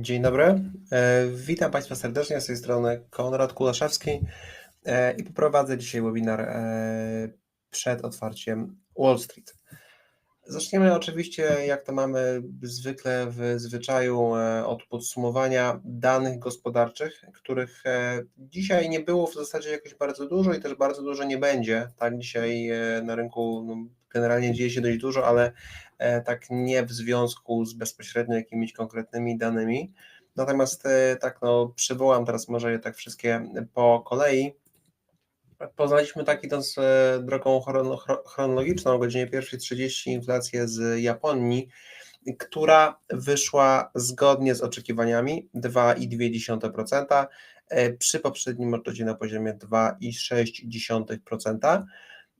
Dzień dobry. E, Witam Państwa serdecznie z tej strony Konrad Kulaszewski e, i poprowadzę dzisiaj webinar e, przed otwarciem Wall Street. Zaczniemy oczywiście, jak to mamy zwykle w zwyczaju, od podsumowania danych gospodarczych, których dzisiaj nie było w zasadzie jakoś bardzo dużo i też bardzo dużo nie będzie. Tak, dzisiaj na rynku no, generalnie dzieje się dość dużo, ale E, tak nie w związku z bezpośrednio jakimiś konkretnymi danymi. Natomiast e, tak, no, przywołam teraz może je tak wszystkie po kolei. Poznaliśmy tak idąc e, drogą chronologiczną o godzinie 1.30 inflację z Japonii, która wyszła zgodnie z oczekiwaniami 2,2%, przy poprzednim odczycie na poziomie 2,6%.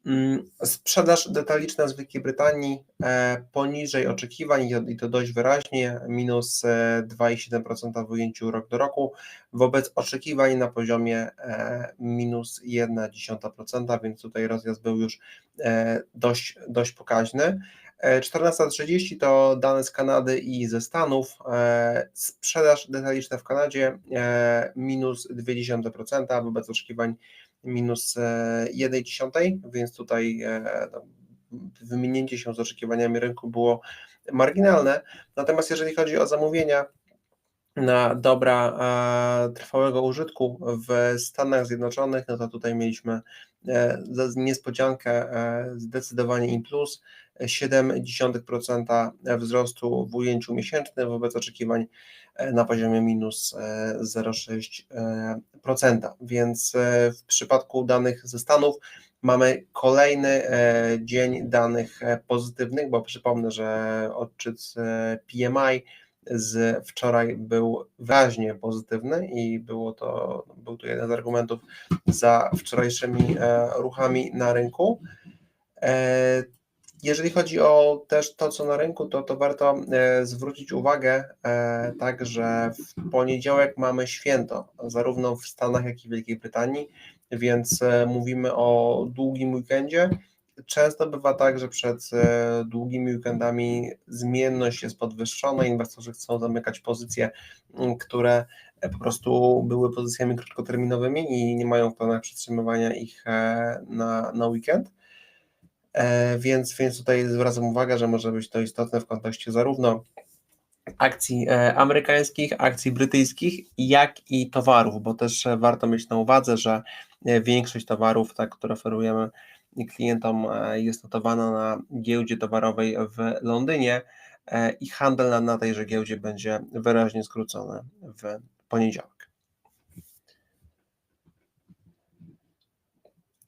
Mm, sprzedaż detaliczna z Wielkiej Brytanii e, poniżej oczekiwań i to dość wyraźnie, minus 2,7% e, w ujęciu rok do roku, wobec oczekiwań na poziomie e, minus 1,1%, więc tutaj rozjazd był już dość, dość pokaźny. 14.30 to dane z Kanady i ze Stanów. Sprzedaż detaliczna w Kanadzie minus 0,2% wobec oczekiwań minus 1,1, e, więc tutaj e, no, wymienięcie się z oczekiwaniami rynku było marginalne. Natomiast jeżeli chodzi o zamówienia na dobra e, trwałego użytku w Stanach Zjednoczonych, no to tutaj mieliśmy niespodziankę zdecydowanie in plus 0,7% wzrostu w ujęciu miesięcznym wobec oczekiwań na poziomie minus 0,6%. Więc e, w przypadku danych ze Stanów mamy kolejny e, dzień danych e, pozytywnych, bo przypomnę, że odczyt PMI z wczoraj był wyraźnie pozytywny i było to, był to jeden z argumentów za wczorajszymi ruchami na rynku. Jeżeli chodzi o też to, co na rynku, to, to warto e, zwrócić uwagę e, tak, że w poniedziałek mamy święto, zarówno w Stanach, jak i w Wielkiej Brytanii, więc e, mówimy o długim weekendzie. Często bywa tak, że przed długimi weekendami zmienność jest podwyższona, inwestorzy chcą zamykać pozycje, które po prostu były pozycjami krótkoterminowymi i nie mają w planach przetrzymywania ich na, na weekend. E, więc, więc tutaj zwracam uwagę, że może być to istotne w kontekście zarówno akcji e, amerykańskich, akcji brytyjskich, jak i towarów, bo też e, warto mieć na uwadze, że większość towarów, tak, które oferujemy klientom, jest notowana na giełdzie towarowej w Londynie i handel na, na tejże giełdzie będzie wyraźnie skrócony w poniedziałek.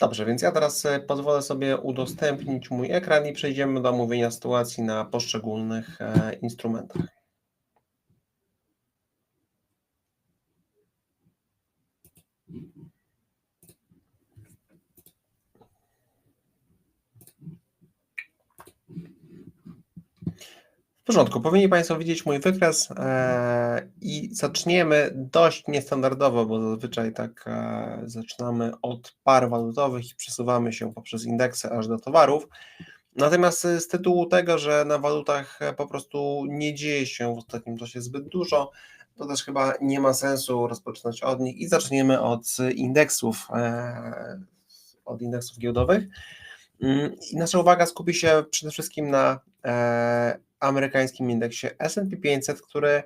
Dobrze, więc ja teraz e, pozwolę sobie udostępnić mój ekran i przejdziemy do omówienia sytuacji na poszczególnych e, instrumentach. Porządku, powinni Państwo widzieć mój wykres e, i zaczniemy dość niestandardowo, bo zazwyczaj tak e, zaczynamy od par walutowych i przesuwamy się poprzez indeksy aż do towarów. Natomiast z tytułu tego, że na walutach po prostu nie dzieje się w ostatnim czasie zbyt dużo, to też chyba nie ma sensu rozpoczynać od nich i zaczniemy od indeksów, e, od indeksów giełdowych. Mm, I nasza uwaga skupi się przede wszystkim na e, amerykańskim indeksie S&P 500, który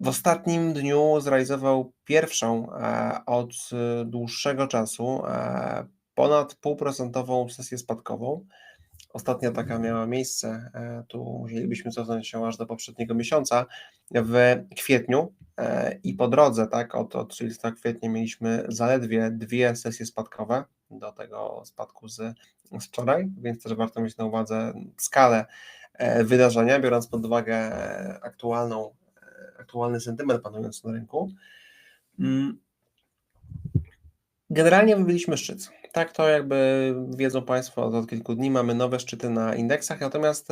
w ostatnim dniu zrealizował pierwszą e, od dłuższego czasu e, ponad półprocentową sesję spadkową. Ostatnia taka miała miejsce, e, tu musielibyśmy cofnąć się aż do poprzedniego miesiąca, w kwietniu i po drodze, tak, od, od 30 kwietnia mieliśmy zaledwie dwie sesje spadkowe do tego spadku z, z wczoraj, więc też warto mieć na uwadze skalę E, wydarzenia, biorąc pod uwagę e, aktualną, e, aktualny sentyment panujący na rynku. Mm. Generalnie wybiliśmy szczyt. Tak to jakby wiedzą Państwo od kilku dni, mamy nowe szczyty na indeksach, natomiast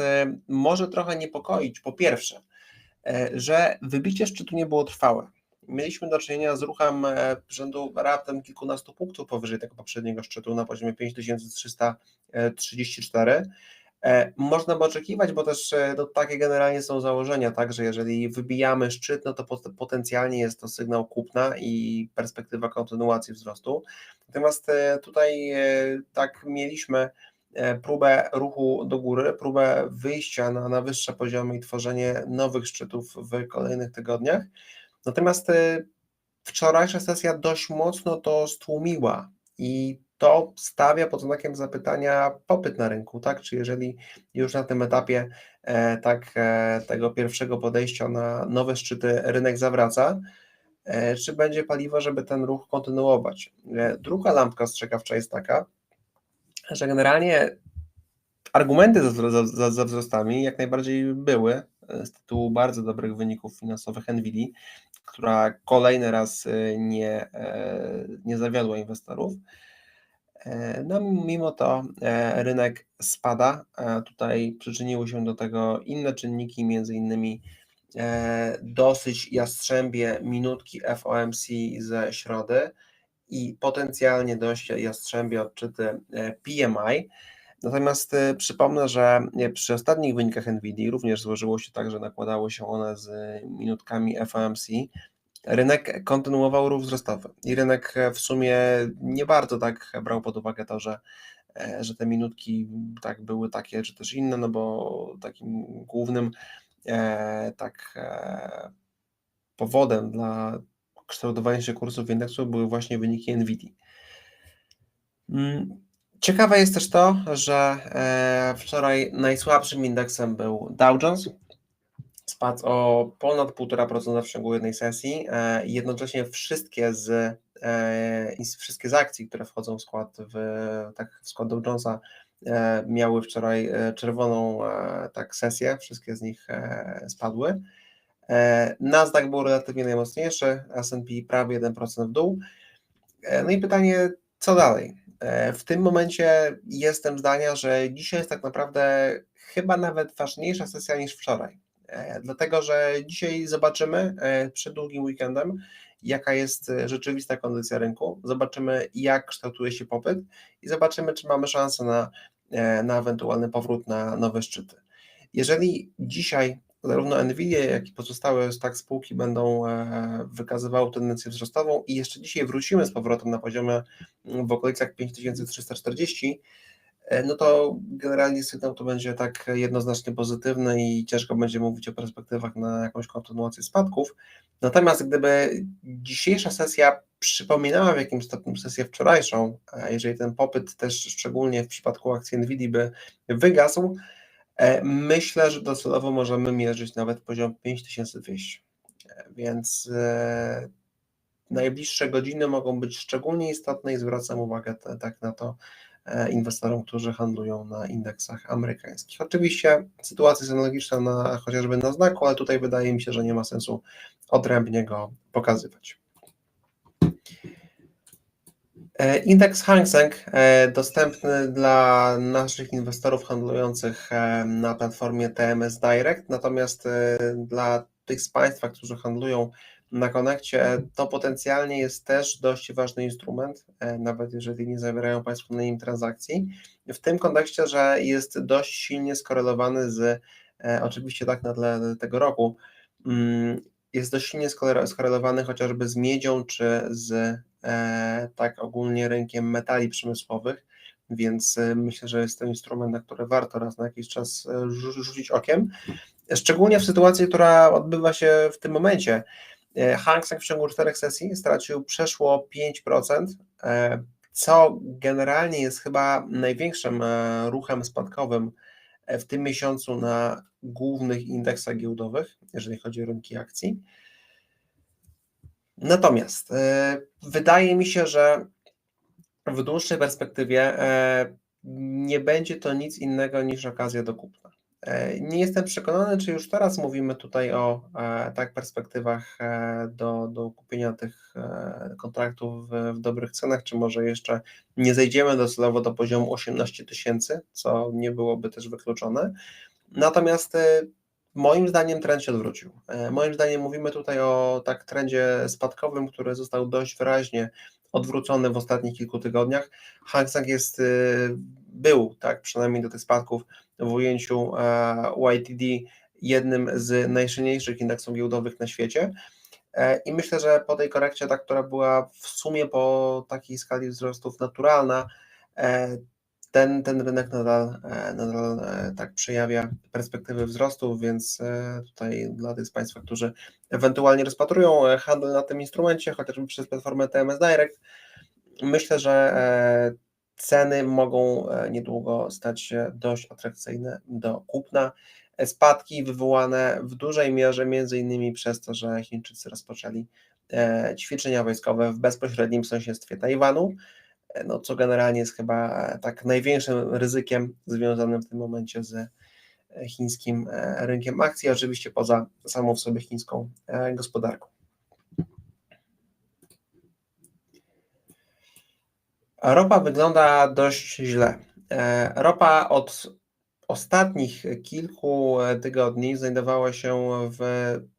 może trochę niepokoić, po pierwsze, że wybicie szczytu nie było trwałe. Mieliśmy do czynienia z ruchem rzędu raptem kilkunastu punktów powyżej tego poprzedniego szczytu na poziomie 5334 E, można by oczekiwać, bo też e, no, takie generalnie są założenia, tak, że jeżeli wybijamy szczyt, no to potencjalnie jest to sygnał kupna i perspektywa kontynuacji wzrostu. Natomiast e, tutaj tak mieliśmy próbę ruchu do góry, próbę wyjścia na, na wyższe poziomy i tworzenie nowych szczytów w kolejnych tygodniach. Natomiast wczorajsza sesja dość mocno to stłumiła i to stawia pod znakiem zapytania popyt na rynku, tak? Czy jeżeli już na tym etapie e, tak e, tego pierwszego podejścia na nowe szczyty rynek zawraca, e, czy będzie paliwo, żeby ten ruch kontynuować? Druga lampka ostrzegawcza jest taka, że generalnie argumenty za, za, za wzrostami jak najbardziej były z tytułu bardzo dobrych wyników finansowych NVIDIA, która kolejny raz nie, nie zawiodła inwestorów. E, no, mimo to e, rynek spada. E, tutaj przyczyniły się do tego inne czynniki, między innymi dosyć jastrzębie minutki FOMC ze środy i potencjalnie dość jastrzębie odczyty PMI. Natomiast przypomnę, że przy ostatnich wynikach NVIDIA również złożyło się tak, że nakładały się one z minutkami FOMC, rynek kontynuował ruch wzrostowy i rynek w sumie nie bardzo tak brał pod uwagę to, że, e, że te minutki tak były takie, czy też inne, no bo takim głównym e, tak e, powodem dla kształtowania się kursów indeksu były właśnie wyniki Nvidia. Mm, ciekawe jest też to, że wczoraj najsłabszym indeksem był Dow Jones, spadł o ponad 1,5% w ciągu jednej sesji e, jednocześnie wszystkie z, e, wszystkie z akcji, które wchodzą w skład, w, tak, w skład Dow Jonesa e, miały wczoraj czerwoną tak sesję, wszystkie z nich spadły. Nasdaq był relatywnie najmocniejszy, S&P prawie 1% w dół. No i pytanie, co dalej? W tym momencie jestem zdania, że dzisiaj jest tak naprawdę chyba nawet ważniejsza sesja niż wczoraj. E, dlatego że dzisiaj zobaczymy e, przed długim weekendem, jaka jest e, rzeczywista kondycja rynku, zobaczymy jak kształtuje się popyt i zobaczymy, czy mamy szansę na, na ewentualny powrót na nowe szczyty. Jeżeli dzisiaj zarówno Nvidia, jak i pozostałe tak spółki będą wykazywały tendencję wzrostową i jeszcze dzisiaj wrócimy z powrotem na poziomie w okolicach 5340, E, no to generalnie sygnał to będzie tak jednoznacznie pozytywny i ciężko będzie mówić o perspektywach na jakąś kontynuację spadków. Natomiast gdyby dzisiejsza sesja przypominała w jakimś stopniu sesję wczorajszą, a jeżeli ten popyt też szczególnie w przypadku akcji Nvidia by wygasł, e, myślę, że docelowo możemy mierzyć nawet poziom 5200. E, więc najbliższe godziny mogą być szczególnie istotne i zwracam uwagę tak na to, E, inwestorom, którzy handlują na indeksach amerykańskich. Oczywiście sytuacja jest analogiczna na, chociażby na znaku, ale tutaj wydaje mi się, że nie ma sensu odrębnie go pokazywać. E, indeks Hang Seng e, dostępny dla naszych inwestorów handlujących na platformie TMS Direct, natomiast dla tych z Państwa, którzy handlują na konekcie, to potencjalnie jest też dość ważny instrument, e, nawet jeżeli nie zawierają Państwo na nim transakcji. W tym kontekście, że jest dość silnie skorelowany z, e, oczywiście tak na tle tego roku, mm, jest dość silnie skorelowany chociażby z miedzią czy z e, tak ogólnie rynkiem metali przemysłowych, więc myślę, że jest to instrument, na który warto raz na jakiś czas rzucić okiem. Szczególnie w sytuacji, która odbywa się w tym momencie, Hang Seng w ciągu czterech sesji stracił przeszło 5%, e, co generalnie jest chyba największym e, ruchem spadkowym w tym miesiącu na głównych indeksach giełdowych, jeżeli chodzi o rynki akcji. Natomiast wydaje mi się, że w dłuższej perspektywie nie będzie to nic innego niż okazja do kupna. E, nie jestem przekonany, czy już teraz mówimy tutaj o e, tak perspektywach e, do, do kupienia tych kontraktów w, w dobrych cenach, czy może jeszcze nie zejdziemy docelowo do poziomu 18 tysięcy, co nie byłoby też wykluczone. Natomiast moim zdaniem trend się odwrócił. Moim zdaniem mówimy tutaj o tak trendzie spadkowym, który został dość wyraźnie odwrócony w ostatnich kilku tygodniach. Hang jest, był, tak, przynajmniej do tych spadków w ujęciu YTD jednym z najsilniejszych indeksów giełdowych na świecie. I myślę, że po tej korekcie, ta, która była w sumie po takiej skali wzrostów naturalna, ten, ten rynek nadal, nadal tak przejawia perspektywy wzrostów, więc tutaj dla tych z Państwa, którzy ewentualnie rozpatrują handel na tym instrumencie, chociażby przez platformę TMS Direct, myślę, że ceny mogą niedługo stać się dość atrakcyjne do kupna. Spadki wywołane w dużej mierze między innymi przez to, że Chińczycy rozpoczęli ćwiczenia wojskowe w bezpośrednim sąsiedztwie Tajwanu, no, co generalnie jest chyba tak największym ryzykiem związanym w tym momencie z chińskim rynkiem akcji, oczywiście poza samą w sobie chińską gospodarką. Ropa wygląda dość źle. Ropa od ostatnich kilku tygodni znajdowała się w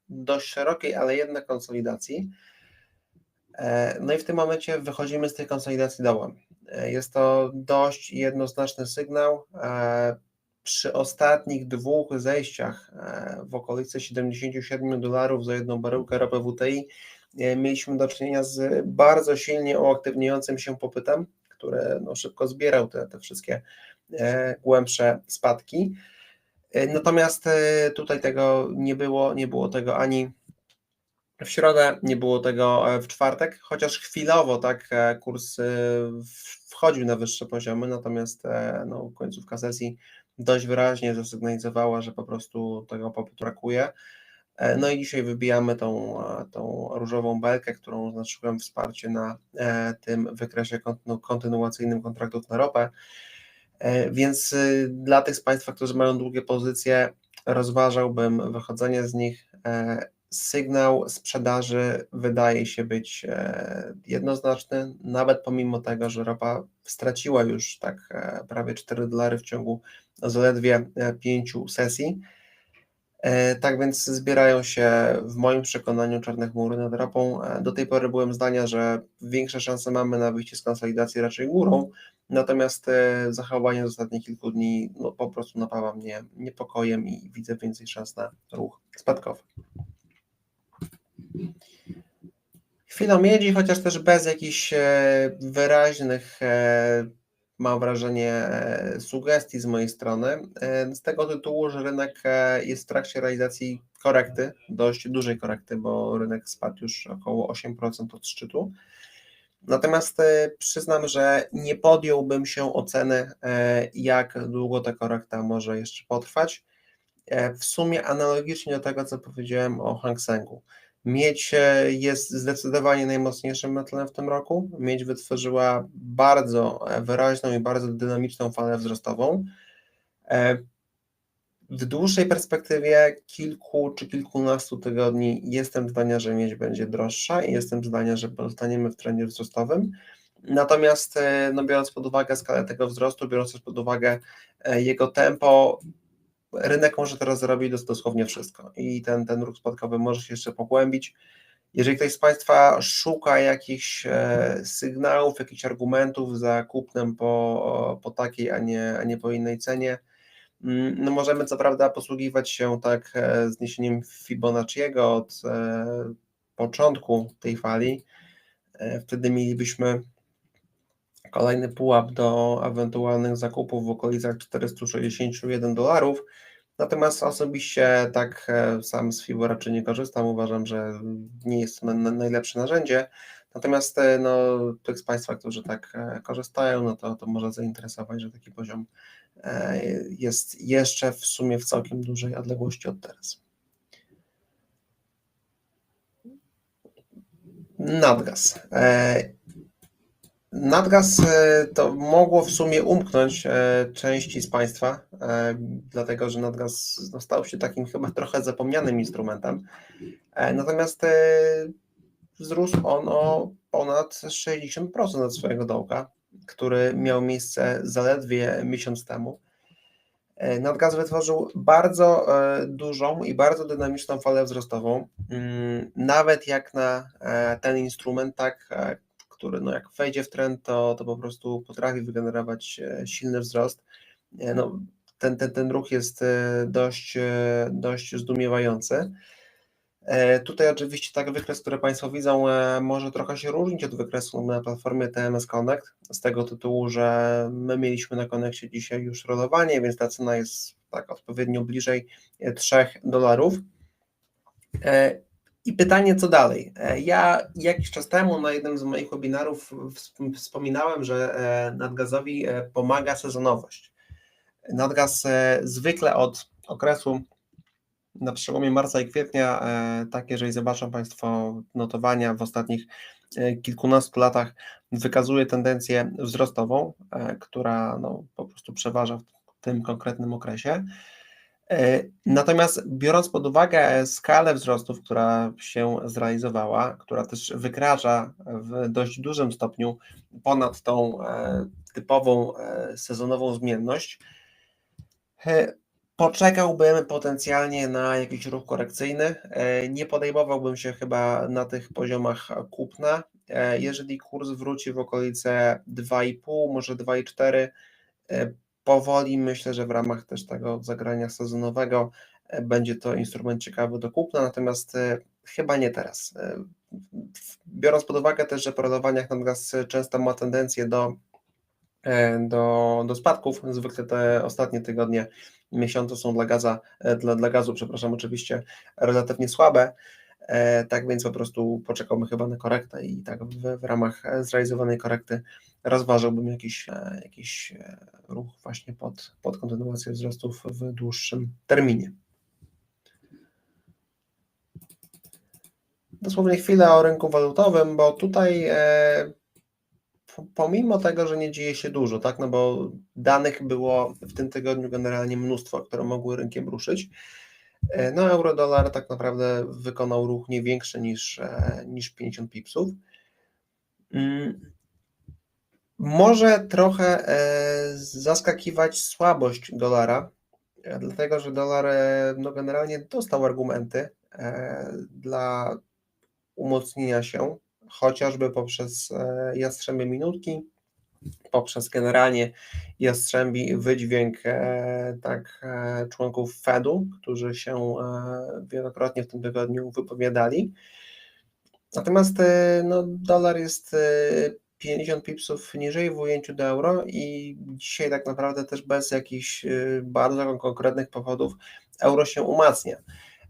dość szerokiej, ale jednak konsolidacji. No i w tym momencie wychodzimy z tej konsolidacji dołem. Jest to dość jednoznaczny sygnał. Przy ostatnich dwóch zejściach w okolicy 77 dolarów za jedną baryłkę ropy WTI mieliśmy do czynienia z bardzo silnie uaktywniającym się popytem, który no, szybko zbierał te, te wszystkie głębsze spadki. Natomiast tutaj tego nie było, nie było tego ani w środę, nie było tego w czwartek, chociaż chwilowo tak kurs wchodził na wyższe poziomy, natomiast no, końcówka sesji dość wyraźnie zasygnalizowała, że po prostu tego popytu brakuje. No i dzisiaj wybijamy tą, tą różową belkę, którą oznaczyłem wsparcie na tym wykresie kontynuacyjnym kontraktów na ropę. Więc dla tych z Państwa, którzy mają długie pozycje, rozważałbym wychodzenie z nich. Sygnał sprzedaży wydaje się być jednoznaczny, nawet pomimo tego, że ropa straciła już tak prawie 4 dolary w ciągu zaledwie 5 sesji. Tak więc zbierają się w moim przekonaniu czarne chmury nad ropą. Do tej pory byłem zdania, że większe szanse mamy na wyjście z konsolidacji raczej górą, natomiast zachowanie z ostatnich kilku dni no, po prostu napawa mnie niepokojem i widzę więcej szans na ruch spadkowy. Chwilą miedzi, chociaż też bez jakichś wyraźnych mam wrażenie, sugestii z mojej strony, z tego tytułu, że rynek jest w trakcie realizacji korekty, dość dużej korekty, bo rynek spadł już około 8% od szczytu. Natomiast przyznam, że nie podjąłbym się oceny, jak długo ta korekta może jeszcze potrwać. W sumie analogicznie do tego, co powiedziałem o Hang Sengu. Miedź jest zdecydowanie najmocniejszym metalem w tym roku. Miedź wytworzyła bardzo wyraźną i bardzo dynamiczną falę wzrostową. W dłuższej perspektywie kilku czy kilkunastu tygodni jestem zdania, że miedź będzie droższa i jestem zdania, że pozostaniemy w trendzie wzrostowym. Natomiast no biorąc pod uwagę skalę tego wzrostu, biorąc też pod uwagę jego tempo, rynek może teraz zrobić dosłownie wszystko i ten, ten ruch spadkowy może się jeszcze pogłębić. Jeżeli ktoś z Państwa szuka jakichś sygnałów, jakichś argumentów za kupnem po, po takiej, a nie, a nie po innej cenie, no możemy co prawda posługiwać się tak zniesieniem Fibonacciego od początku tej fali, wtedy mielibyśmy kolejny pułap do ewentualnych zakupów w okolicach 461 dolarów. Natomiast osobiście tak sam z FIBO raczej nie korzystam. Uważam, że nie jest to najlepsze narzędzie. Natomiast no, tych z Państwa, którzy tak korzystają, no to, to może zainteresować, że taki poziom jest jeszcze w sumie w całkiem dużej odległości od teraz. Nadgaz. Nadgaz to mogło w sumie umknąć części z Państwa, dlatego że Nadgaz stał się takim chyba trochę zapomnianym instrumentem. Natomiast wzrósł on o ponad 60% od swojego dołka, który miał miejsce zaledwie miesiąc temu. Nadgaz wytworzył bardzo dużą i bardzo dynamiczną falę wzrostową. Nawet jak na ten instrument, tak który no jak wejdzie w trend, to, to po prostu potrafi wygenerować silny wzrost. No, ten, ten, ten ruch jest dość, dość zdumiewający. Tutaj oczywiście tak wykres, który Państwo widzą, może trochę się różnić od wykresu na platformie TMS Connect, z tego tytułu, że my mieliśmy na konekcie dzisiaj już rolowanie, więc ta cena jest tak odpowiednio bliżej 3 dolarów. I pytanie, co dalej? E, ja jakiś czas temu na jednym z moich webinarów wspominałem, że e, nadgazowi e, pomaga sezonowość. Nadgaz zwykle od okresu na przełomie marca i kwietnia, tak jeżeli zobaczą Państwo notowania w ostatnich kilkunastu latach, wykazuje tendencję wzrostową, która no, po prostu przeważa w tym konkretnym okresie. E, natomiast biorąc pod uwagę skalę wzrostów, która się zrealizowała, która też wykracza w dość dużym stopniu ponad tą e, typową e, sezonową zmienność, poczekałbym potencjalnie na jakiś ruch korekcyjny. Nie podejmowałbym się chyba na tych poziomach kupna. Jeżeli kurs wróci w okolice 2,5, może 2,4, powoli myślę, że w ramach też tego zagrania sezonowego e, będzie to instrument ciekawy do kupna, natomiast e, chyba nie teraz. E, biorąc pod uwagę też, że po rodowaniach gaz często ma tendencję do, do, do spadków, zwykle te ostatnie tygodnie, miesiące są dla, gaza, dla, dla gazu, przepraszam, oczywiście relatywnie słabe, tak więc po prostu poczekałbym chyba na korektę i tak w, w ramach zrealizowanej korekty rozważyłbym jakiś, e, jakiś e, ruch właśnie pod, pod kontynuację wzrostów w dłuższym terminie. Dosłownie chwilę o rynku walutowym, bo tutaj e, pomimo tego, że nie dzieje się dużo, tak, no bo danych było w tym tygodniu generalnie mnóstwo, które mogły rynkiem ruszyć, no euro-dolar tak naprawdę wykonał ruch nie większy niż, niż 50 pipsów. Może trochę e, zaskakiwać słabość dolara, e, dlatego że dolar e, no generalnie dostał argumenty dla umocnienia się, chociażby poprzez jastrzębie minutki, poprzez generalnie jastrzębi wydźwięk tak, członków Fedu, którzy się wielokrotnie w tym tygodniu wypowiadali. Natomiast no, dolar jest 50 pipsów niżej w ujęciu do euro i dzisiaj tak naprawdę też bez jakichś y, bardzo konkretnych powodów euro się umacnia.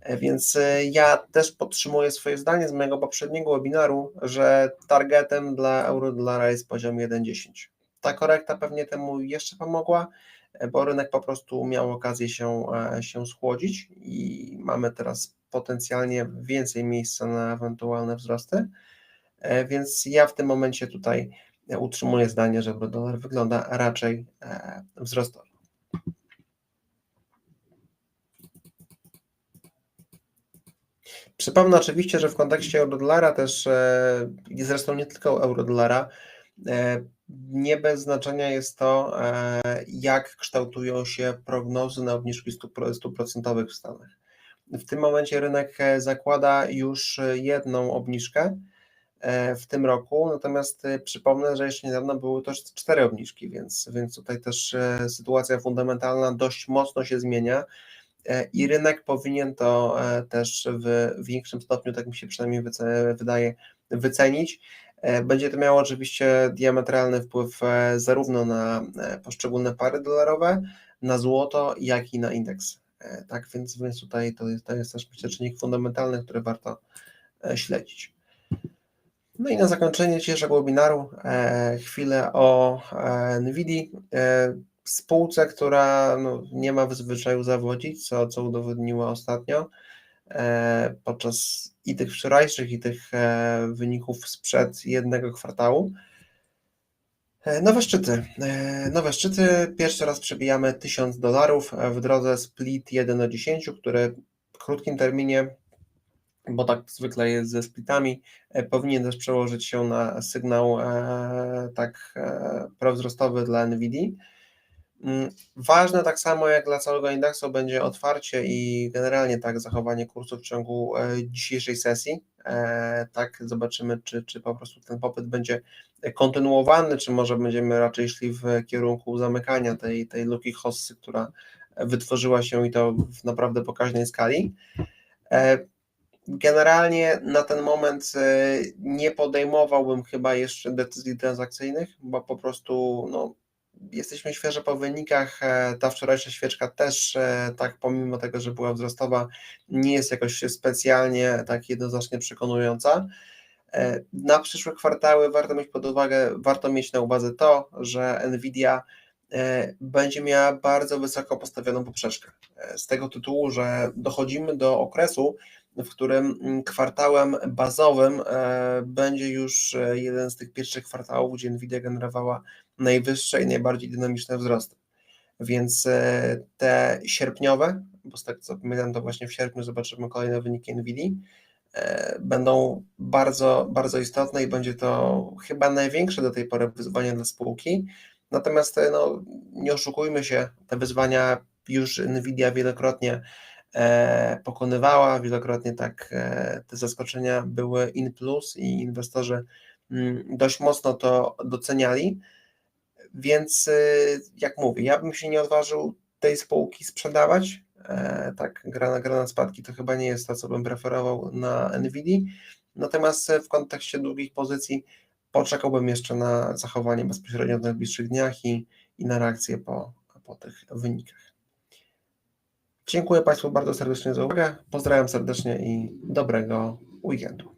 E, więc y, ja też podtrzymuję swoje zdanie z mojego poprzedniego webinaru, że targetem dla euro-dolara jest poziom 1,10. Ta korekta pewnie temu jeszcze pomogła, e, bo rynek po prostu miał okazję się, e, się schłodzić i mamy teraz potencjalnie więcej miejsca na ewentualne wzrosty. E, więc ja w tym momencie tutaj utrzymuję zdanie, że dolar wygląda raczej e, wzrostowo. Przypomnę oczywiście, że w kontekście eurodolara też, e, i zresztą nie tylko eurodolara, nie bez znaczenia jest to, jak kształtują się prognozy na obniżki stóp procentowych w Stanach. W tym momencie rynek zakłada już jedną obniżkę, w tym roku, natomiast e, przypomnę, że jeszcze niedawno były też cztery obniżki, więc, więc tutaj też e, sytuacja fundamentalna dość mocno się zmienia i rynek powinien to też w większym stopniu, tak mi się przynajmniej wydaje, wycenić. Będzie to miało oczywiście diametralny wpływ zarówno na poszczególne pary dolarowe, na złoto, jak i na indeks. Tak więc, więc tutaj to jest, to jest też czynnik fundamentalny, który warto śledzić. No i na zakończenie dzisiejszego webinaru e, chwilę o e, NVIDII, e, spółce, która no, nie ma w zwyczaju zawodzić, co, co udowodniła ostatnio e, podczas i tych wczorajszych, i tych e, wyników sprzed jednego kwartału. E, nowe szczyty. Nowe szczyty. Pierwszy raz przebijamy 1000 dolarów w drodze split 1 do 10, który w krótkim terminie bo tak zwykle jest ze splitami, e, powinien też przełożyć się na sygnał e, tak e, prowzrostowy dla NVIDII. Mm, ważne tak samo jak dla całego indeksu będzie otwarcie i generalnie tak zachowanie kursu w ciągu dzisiejszej sesji. Tak zobaczymy, czy, czy po prostu ten popyt będzie kontynuowany, czy może będziemy raczej szli w kierunku zamykania tej, tej luki hossy, która wytworzyła się i to w naprawdę pokaźnej skali. Generalnie na ten moment e, nie podejmowałbym chyba jeszcze decyzji transakcyjnych, bo po prostu no, jesteśmy świeżo po wynikach. e, Ta wczorajsza świeczka też, e, tak pomimo tego, że była wzrostowa, nie jest jakoś specjalnie tak jednoznacznie przekonująca. Na przyszłe kwartały warto mieć pod uwagę, warto mieć na uwadze to, że Nvidia będzie miała bardzo wysoko postawioną poprzeczkę. Z tego tytułu, że dochodzimy do okresu, w którym mm, kwartałem bazowym e, będzie już e, jeden z tych pierwszych kwartałów, gdzie Nvidia generowała najwyższe i najbardziej dynamiczne wzrosty. Więc e, te sierpniowe, bo z tego co pamiętam, to właśnie w sierpniu zobaczymy kolejne wyniki Nvidia, będą bardzo, bardzo istotne i będzie to chyba największe do tej pory wyzwanie dla spółki. Natomiast no, nie oszukujmy się, te wyzwania już Nvidia wielokrotnie pokonywała, wielokrotnie tak e, te zaskoczenia były in plus i inwestorzy mm, dość mocno to doceniali. Więc y, jak mówię, ja bym się nie odważył tej spółki sprzedawać. E, tak, gra na, spadki to chyba nie jest to, co bym preferował na Nvidia. Natomiast e, w kontekście długich pozycji poczekałbym jeszcze na zachowanie bezpośrednio w najbliższych dniach i, i na reakcję po, po tych wynikach. Dziękuję Państwu bardzo serdecznie za uwagę. Pozdrawiam serdecznie i dobrego weekendu.